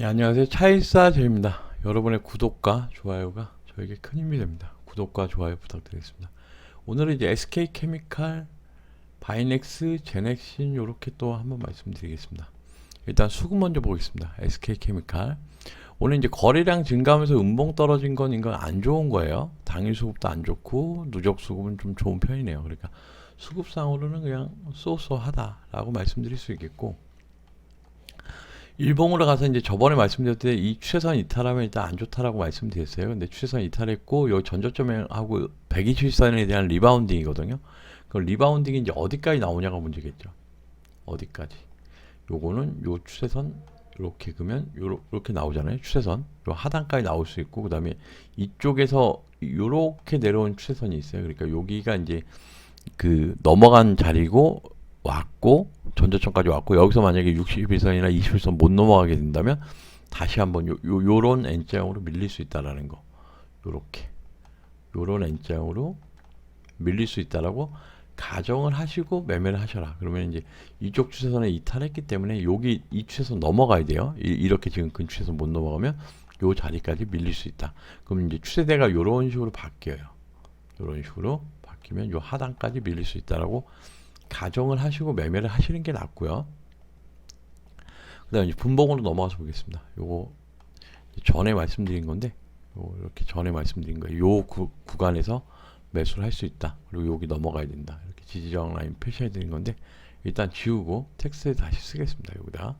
네, 안녕하세요. 차일사 제입니다. 여러분의 구독과 좋아요가 저에게 큰 힘이 됩니다. 구독과 좋아요 부탁드리겠습니다. 오늘은 이제 SK 케미칼, 바이넥스, 제넥신 이렇게 또 한번 말씀드리겠습니다. 일단 수급 먼저 보겠습니다. SK 케미칼. 오늘 이제 거래량 증가하면서 음봉 떨어진 건 이건 안 좋은 거예요. 당일 수급도 안 좋고 누적 수급은 좀 좋은 편이네요. 그러니까 수급상으로는 그냥 쏘쏘하다라고 말씀드릴 수 있겠고 일봉으로 가서 이제 저번에 말씀드렸을 때이 추세선 이탈하면 일단 안 좋다라고 말씀드렸어요. 근데 추세선 이탈했고 요 전저점하고 120선에 대한 리바운딩이거든요. 그 리바운딩이 이제 어디까지 나오냐가 문제겠죠. 어디까지? 요거는 요 추세선 이렇게 그면 요렇게 나오잖아요. 추세선. 요 하단까지 나올 수 있고 그다음에 이쪽에서 요렇게 내려온 추세선이 있어요. 그러니까 여기가 이제 그 넘어간 자리고 왔고 전저점까지 왔고 여기서 만약에 61선이나 21선 못 넘어가게 된다면 다시 한번 요, 요 요런 N자형으로 밀릴 수 있다라는 거. 요렇게. 요런 N자형으로 밀릴 수 있다라고 가정을 하시고 매매를 하셔라. 그러면 이제 이쪽 추세선에 이탈했기 때문에 여기 이 추세선 넘어가야 돼요. 이, 이렇게 지금 근 추세선 못 넘어가면 요 자리까지 밀릴 수 있다. 그럼 이제 추세대가 요런 식으로 바뀌어요. 요런 식으로 바뀌면 요 하단까지 밀릴 수 있다라고 가정을 하시고 매매를 하시는 게 낫고요. 그다음에 이제 분봉으로 넘어가서 보겠습니다. 요거 전에 말씀드린 건데 요 이렇게 전에 말씀드린 거예요. 요 구, 구간에서 매수를 할 수 있다. 그리고 여기 넘어가야 된다. 이렇게 지지저항 라인 표시해 드린 건데 일단 지우고 텍스트에 다시 쓰겠습니다. 여기다.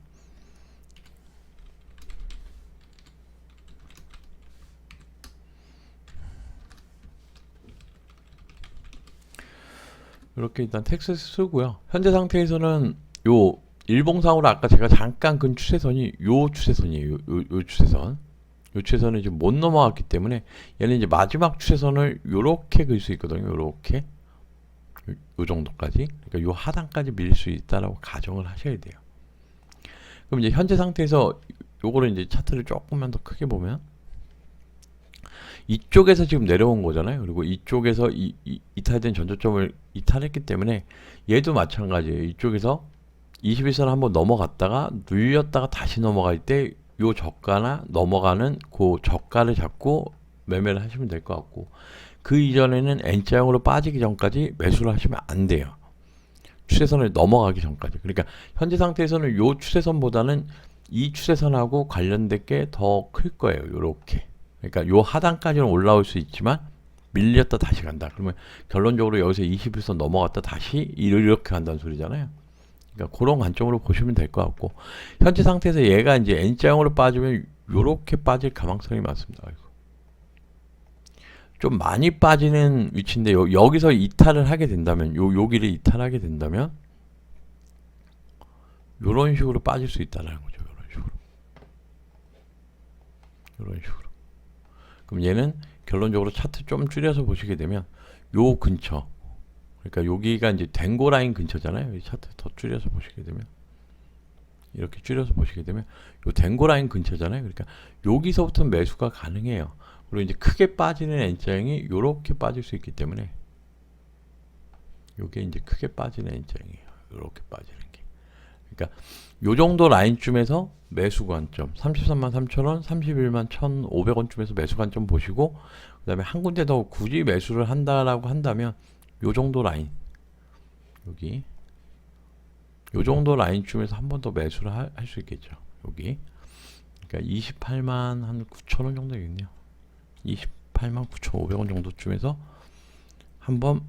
이렇게 일단 텍스트 쓰고요. 현재 상태에서는 요 일봉상으로 아까 제가 잠깐 근 추세선이 요 추세선이에요. 요, 요, 요 추세선. 요 추세선을 지금 못 넘어갔기 때문에 얘는 이제 마지막 추세선을 요렇게 그릴 수 있거든요. 요렇게. 요, 요 정도까지. 그러니까 요 하단까지 밀릴 수 있다라고 가정을 하셔야 돼요. 그럼 이제 현재 상태에서 요거를 이제 차트를 조금만 더 크게 보면 이쪽에서 지금 내려온 거잖아요. 그리고 이쪽에서 이, 이, 이탈된 전저점을 이탈했기 때문에 얘도 마찬가지예요. 이쪽에서 21선 한번 넘어갔다가 눌렸다가 다시 넘어갈 때 요 저가나 넘어가는 그 저가를 잡고 매매를 하시면 될 것 같고 그 이전에는 N자형으로 빠지기 전까지 매수를 하시면 안 돼요. 추세선을 넘어가기 전까지. 그러니까 현재 상태에서는 요 추세선보다는 이 추세선하고 관련된 게 더 클 거예요. 요렇게. 그러니까 요 하단까지는 올라올 수 있지만 밀렸다 다시 간다. 그러면 결론적으로 여기서 21선 넘어갔다 다시 이렇게 간다는 소리잖아요. 그러니까 그런 관점으로 보시면 될 것 같고 현재 상태에서 얘가 이제 N자형으로 빠지면 요렇게 빠질 가능성이 많습니다. 좀 많이 빠지는 위치인데 요, 여기서 이탈을 하게 된다면 요 여기를 이탈하게 된다면 요런 식으로 빠질 수 있다는 거죠. 요런 식으로. 요런 식으로. 그럼 얘는 결론적으로 차트 좀 줄여서 보시게 되면 요 근처 그러니까 여기가 이제 댕고 라인 근처잖아요. 이 차트 더 줄여서 보시게 되면 이렇게 줄여서 보시게 되면 요 댕고 라인 근처잖아요. 그러니까 여기서부터 매수가 가능해요. 그리고 이제 크게 빠지는 N자형이 요렇게 빠질 수 있기 때문에 요게 이제 크게 빠지는 N자형이에요. 요렇게 빠지는 게. 그러니까 요 정도 라인쯤에서 매수 관점 33만 3천원, 31만 1,500원쯤에서 매수 관점 보시고 그 다음에 한 군데 더 굳이 매수를 한다라고 한다면 요 정도 라인 여기 요 정도 라인쯤에서 한 번 더 매수를 할 수 있겠죠. 여기 그러니까 28만 한 9천 원 정도 되겠네요. 28만 9,500원 정도쯤에서 한번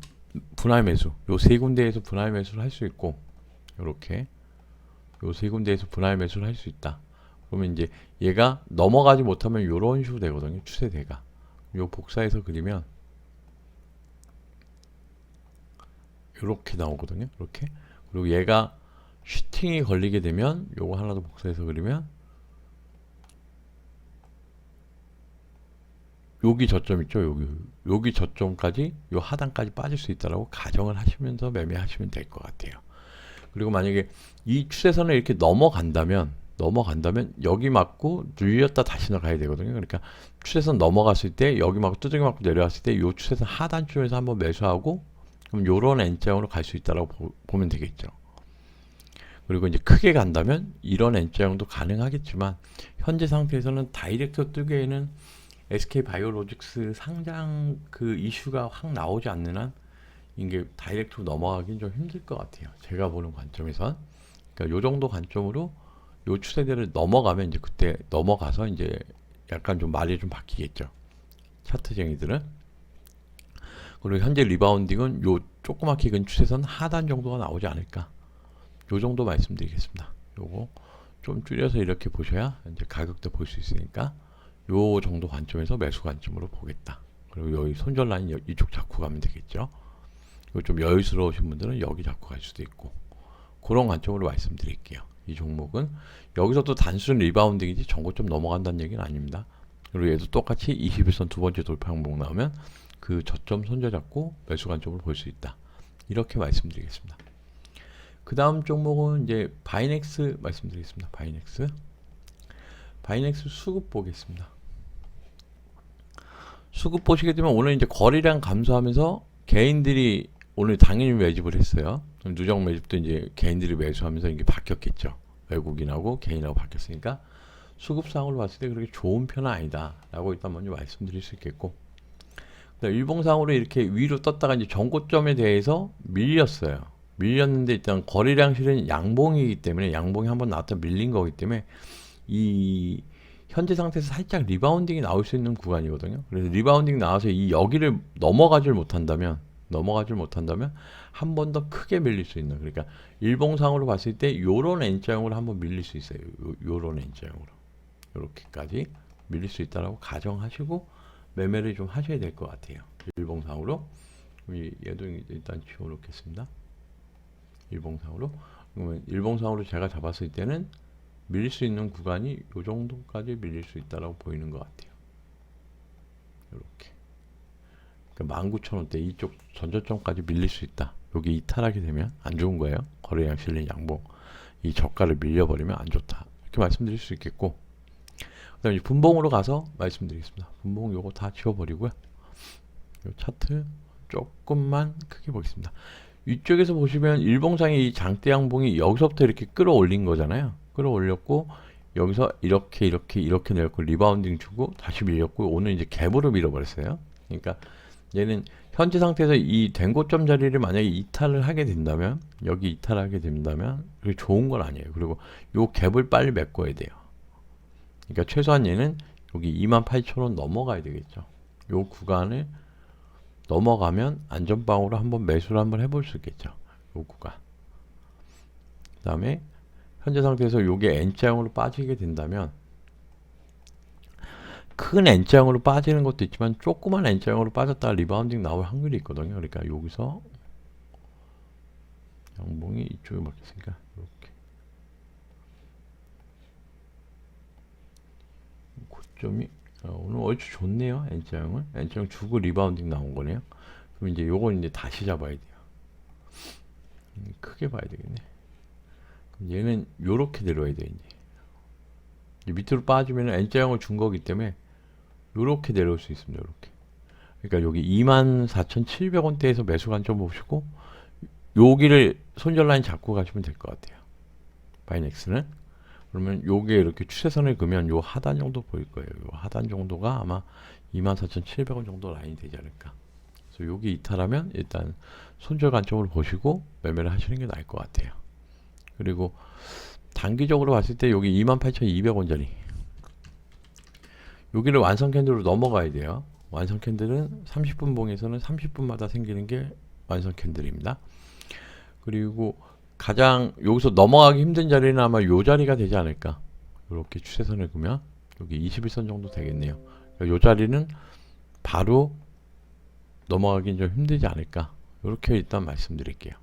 분할 매수 요 세 군데에서 분할 매수를 할 수 있고 요렇게 요 세 군데에서 분할 매수를 할 수 있다. 그러면 이제 얘가 넘어가지 못하면 요런 식으로 되거든요. 추세대가 요 복사해서 그리면 이렇게 나오거든요. 이렇게. 그리고 얘가 슈팅이 걸리게 되면 요거 하나 더 복사해서 그리면 여기 저점 있죠. 여기 여기 저점까지 요 하단까지 빠질 수 있다라고 가정을 하시면서 매매하시면 될 것 같아요. 그리고 만약에 이 추세선을 이렇게 넘어간다면 넘어간다면 여기 맞고 눌렸다 다시 나가야 되거든요. 그러니까 추세선 넘어갔을 때 여기 맞고 두드기 맞고 내려왔을 때요 추세선 하단쯤에서 한번 매수하고 그럼 요런 N자형으로 갈 수 있다라고 보, 면 되겠죠. 그리고 이제 크게 간다면 이런 N자형도 가능하겠지만 현재 상태에서는 다이렉트 뜨기에는 SK 바이오로직스 상장 그 이슈가 확 나오지 않는 한 이게 다이렉트로 넘어가긴 좀 힘들 것 같아요. 제가 보는 관점에선. 그러니까 요 정도 관점으로 요 추세대를 넘어가면 이제 그때 넘어가서 이제 약간 좀 말이 좀 바뀌겠죠. 차트쟁이들은. 그리고 현재 리바운딩은 요 조그맣게 근 추세선 하단 정도가 나오지 않을까. 요 정도 말씀드리겠습니다. 요거 좀 줄여서 이렇게 보셔야 이제 가격도 볼 수 있으니까 요 정도 관점에서 매수 관점으로 보겠다. 그리고 여기 손절 라인 여- 이쪽 잡고 가면 되겠죠. 좀 여유스러우신 분들은 여기 잡고 갈 수도 있고 그런 관점으로 말씀드릴게요. 이 종목은 여기서 또 단순 리바운딩이지 전고점 넘어간다는 얘기는 아닙니다. 그리고 얘도 똑같이 21선 두 번째 돌파 항목 나오면 그 저점 손절 잡고 매수 관점으로 볼수 있다. 이렇게 말씀드리겠습니다. 그 다음 종목은 이제 바이넥스 말씀드리겠습니다. 바이넥스. 바이넥스 수급 보겠습니다. 수급 보시게 되면 오늘 이제 거래량 감소하면서 개인들이 오늘 당연히 매집을 했어요. 그럼 누적 매집도 이제 개인들이 매수하면서 이게 바뀌었겠죠. 외국인하고 개인하고 바뀌었으니까 수급상으로 봤을 때 그렇게 좋은 편은 아니다라고 일단 먼저 말씀드릴 수 있겠고 일봉상으로 이렇게 위로 떴다가 이제 전고점에 대해서 밀렸어요. 밀렸는데 일단 거래량 실은 양봉이기 때문에 양봉이 한번 나왔다 밀린 거기 때문에 이 현재 상태에서 살짝 리바운딩이 나올 수 있는 구간이거든요. 그래서 리바운딩 나와서 이 여기를 넘어가질 못한다면 넘어가질 못한다면 한 번 더 크게 밀릴 수 있는 그러니까 일봉상으로 봤을 때 요런 N자형으로 한번 밀릴 수 있어요. 요, 요런 N자형으로 요렇게까지 밀릴 수 있다라고 가정하시고 매매를 좀 하셔야 될 것 같아요. 일봉상으로 이- 얘도 일단 지워놓겠습니다. 일봉상으로 그러면 일봉상으로 제가 잡았을 때는 밀릴 수 있는 구간이 요 정도까지 밀릴 수 있다라고 보이는 것 같아요. 이렇게. 그러니까 19,000원대 이쪽 전저점까지 밀릴 수 있다. 여기 이탈하게 되면 안 좋은 거예요. 거래량 실린 양봉. 이 저가를 밀려버리면 안 좋다. 이렇게 말씀드릴 수 있겠고. 그 다음에 분봉으로 가서 말씀드리겠습니다. 분봉 요거 다 지워버리고요. 요 차트 조금만 크게 보겠습니다. 위쪽에서 보시면 일봉상의 이 장대 양봉이 여기서부터 이렇게 끌어올린 거잖아요. 끌어올렸고 여기서 이렇게 이렇게 이렇게 내렸고 리바운딩 주고 다시 밀렸고 오늘 이제 갭으로 밀어버렸어요. 그러니까 얘는 현재 상태에서 이 된 고점 자리를 만약에 이탈을 하게 된다면 여기 이탈하게 된다면 그게 좋은 건 아니에요. 그리고 요 갭을 빨리 메꿔야 돼요. 그러니까 최소한 얘는 여기 28,000원 넘어가야 되겠죠. 요 구간을 넘어가면 안전방으로 한번 매수를 한번 해볼 수 있겠죠. 요 구간. 그 다음에 현재 상태에서 요게 N자형으로 빠지게 된다면 큰 N자형으로 빠지는 것도 있지만 조그만 N자형으로 빠졌다가 리바운딩 나올 확률이 있거든요. 그러니까 여기서 양봉이 이쪽에 먹혔으니까 이렇게 고점이 어, 오늘 얼추 좋네요. N자형을 N자형 주고 리바운딩 나온 거네요. 그럼 이제 요건 이제 다시 잡아야 돼요. 음, 크게 봐야 되겠네. 그럼 얘는 요렇게 내려와야 돼. 이제 밑으로 빠지면 N자형을 준 거기 때문에 요렇게 내려올 수 있습니다. 요렇게. 그러니까 여기 24,700원대에서 매수 관점 보시고 여기를 손절 라인 잡고 가시면 될 것 같아요. 바이넥스는 그러면 요게 이렇게 추세선을 그면 요 하단 정도 보일 거예요. 요 하단 정도가 아마 24,700원 정도 라인이 되지 않을까. 그래서 여기 이탈하면 일단 손절 관점으로 보시고 매매를 하시는 게 나을 것 같아요. 그리고 단기적으로 봤을 때 여기 28,200원짜리 여기를 완성 캔들로 넘어가야 돼요. 완성 캔들은 30분 봉에서는 30분마다 생기는 게 완성 캔들입니다. 그리고 가장 여기서 넘어가기 힘든 자리는 아마 요 자리가 되지 않을까. 이렇게 추세선을 그면 여기 21선 정도 되겠네요. 그러니까 요 자리는 바로 넘어가긴 좀 힘들지 않을까. 이렇게 일단 말씀드릴게요.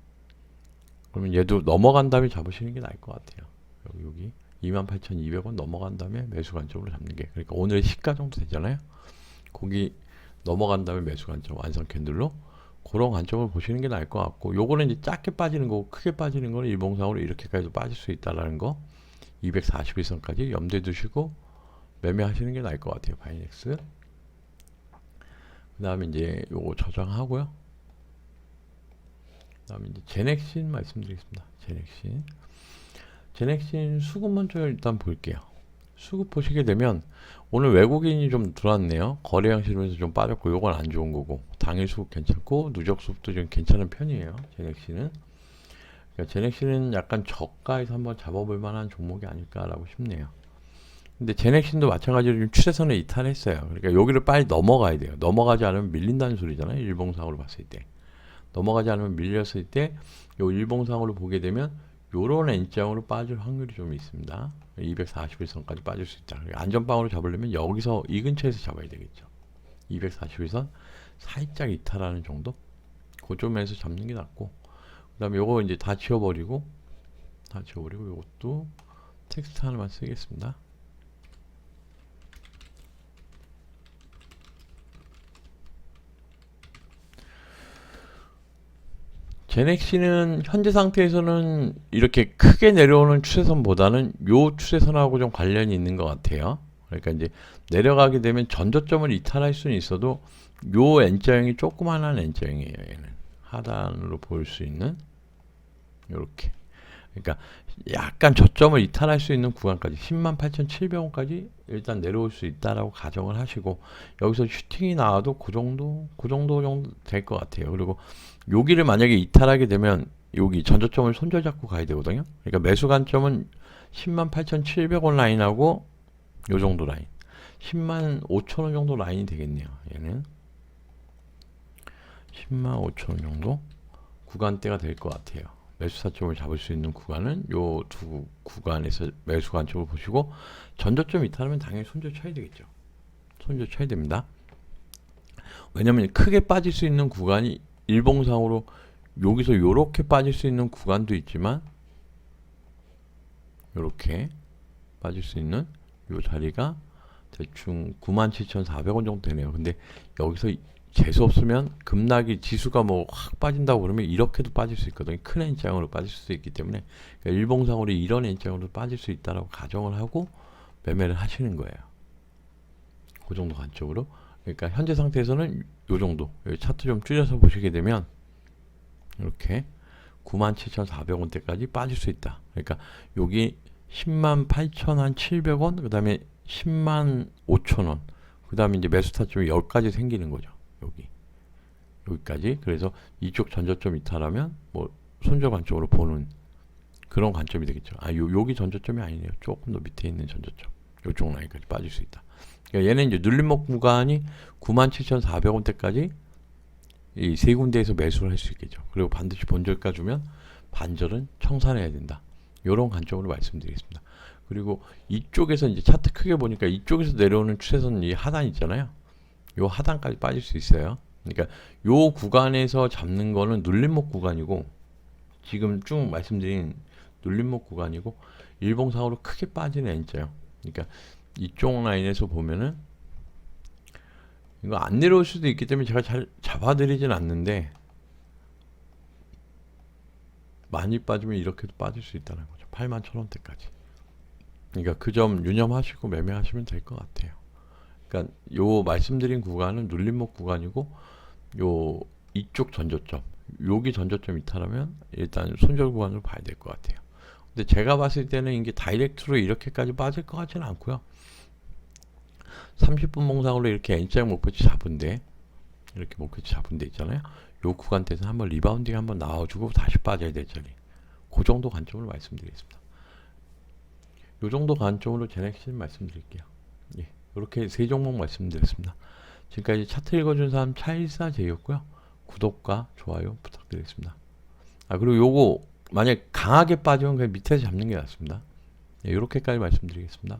그러면 얘도 넘어간 다음에 잡으시는 게 나을 것 같아요. 여기 여기 28,200원 넘어간 다음에 매수 관점으로 잡는 게 그러니까 오늘 시가 정도 되잖아요. 거기 넘어간 다음에 매수 관점 완성 캔들로 그런 관점을 보시는 게 나을 것 같고 요거는 이제 작게 빠지는 거고 크게 빠지는 거는 일봉상으로 이렇게까지도 빠질 수 있다라는 거 241선까지 염두에 두시고 매매하시는 게 나을 것 같아요. 바이넥스 그 다음에 이제 요거 저장하고요. 그 다음에 이제 제넥신 말씀드리겠습니다. 제넥신 제넥신 수급 먼저 일단 볼게요. 수급 보시게 되면 오늘 외국인이 좀 들어왔네요. 거래량 실면서 좀 빠졌고 요건 안 좋은 거고 당일 수급 괜찮고 누적 수급도 좀 괜찮은 편이에요. 제넥신은 그러니까 제넥신은 약간 저가에서 한번 잡아볼 만한 종목이 아닐까라고 싶네요. 근데 제넥신도 마찬가지로 지금 추세선에 이탈했어요. 그러니까 여기를 빨리 넘어가야 돼요. 넘어가지 않으면 밀린다는 소리잖아요. 일봉상으로 봤을 때. 넘어가지 않으면 밀렸을 때 요 일봉상으로 보게 되면 요런 N장으로 빠질 확률이 좀 있습니다. 241선까지 빠질 수 있다. 그러니까 안전빵으로 잡으려면 여기서 이 근처에서 잡아야 되겠죠. 241선 살짝 이탈하는 정도? 그점에서 잡는 게 낫고 그 다음에 요거 이제 다 지워버리고 다 지워버리고 요것도 텍스트 하나만 쓰겠습니다. 제넥시는 현재 상태에서는 이렇게 크게 내려오는 추세선보다는 요 추세선하고 좀 관련이 있는 것 같아요. 그러니까 이제 내려가게 되면 전저점을 이탈할 수는 있어도 요 N자형이 조그만한 N자형이에요. 얘는 하단으로 볼수 있는 요렇게. 그러니까 약간 저점을 이탈할 수 있는 구간까지 108,700원까지 일단 내려올 수 있다라고 가정을 하시고 여기서 슈팅이 나와도 그 정도 그 정도 정도 될 것 같아요. 그리고 여기를 만약에 이탈하게 되면 여기 전저점을 손절잡고 가야 되거든요. 그러니까 매수 관점은 108,700원 라인하고 요 정도 라인. 10만 5천 원 정도 라인이 되겠네요. 얘는 10만 5천 원 정도 구간대가 될 것 같아요. 매수 타점을 잡을 수 있는 구간은 요 두 구간에서 매수 관점을 보시고 전저점 이탈하면 당연히 손절 쳐야 되겠죠. 손절 쳐야 됩니다. 왜냐면 크게 빠질 수 있는 구간이 일봉상으로 여기서 요렇게 빠질 수 있는 구간도 있지만 요렇게 빠질 수 있는 요 자리가 대충 97,400원 정도 되네요. 근데 여기서 재수 없으면 급락이 지수가 뭐 확 빠진다고 그러면 이렇게도 빠질 수 있거든요. 큰 N장으로 빠질 수도 있기 때문에 그러니까 일봉상으로 이런 N장으로 빠질 수 있다라고 가정을 하고 매매를 하시는 거예요. 그 정도 관점으로. 그러니까 현재 상태에서는 요 정도. 차트 좀 줄여서 보시게 되면 이렇게 97,400원대까지 빠질 수 있다. 그러니까 여기 10만 8,700원, 그 다음에 10만 5천원, 그 다음에 이제 매수 타점이 여기까지 생기는 거죠. 여기 여기까지. 그래서 이쪽 전저점 이탈하면 뭐 손절 관점으로 보는 그런 관점이 되겠죠. 아, 요 여기 전저점이 아니네요. 조금 더 밑에 있는 전저점. 요쪽 라인까지 빠질 수 있다. 그러니까 얘는 이제 눌림목 구간이 97,400원대까지 이 세 군데에서 매수를 할 수 있겠죠. 그리고 반드시 본절가 주면 반절은 청산해야 된다. 요런 관점으로 말씀드리겠습니다. 그리고 이쪽에서 이제 차트 크게 보니까 이쪽에서 내려오는 추세선 이 하단 있잖아요. 요 하단까지 빠질 수 있어요. 그러니까 요 구간에서 잡는 거는 눌림목 구간이고 지금 쭉 말씀드린 눌림목 구간이고 일봉상으로 크게 빠지는 N자요. 그러니까 이쪽 라인에서 보면은 이거 안 내려올 수도 있기 때문에 제가 잘 잡아드리진 않는데 많이 빠지면 이렇게도 빠질 수 있다는 거죠. 8만 천 원대까지. 그러니까 그 점 유념하시고 매매하시면 될 것 같아요. 그러니까 요 말씀드린 구간은 눌림목 구간이고 요 이쪽 전저점 여기 전저점 이탈하면 일단 손절 구간으로 봐야 될 것 같아요. 근데 제가 봤을 때는 이게 다이렉트로 이렇게까지 빠질 것 같지는 않고요. 30분 몽상으로 이렇게 N자 목표치 잡은데 이렇게 목표치 잡은 데 있잖아요. 요 구간대에서 한번 리바운딩 한번 나와주고 다시 빠져야 될 자리. 그 정도 관점으로 말씀드리겠습니다. 요 정도 관점으로 제넥신 말씀드릴게요. 예, 이렇게 세 종목 말씀드렸습니다. 지금까지 차트 읽어준 사람 차일사제였고요. 구독과 좋아요 부탁드리겠습니다. 아 그리고 요거 만약 강하게 빠지면 그냥 밑에서 잡는 게 낫습니다. 예, 이렇게까지 말씀드리겠습니다.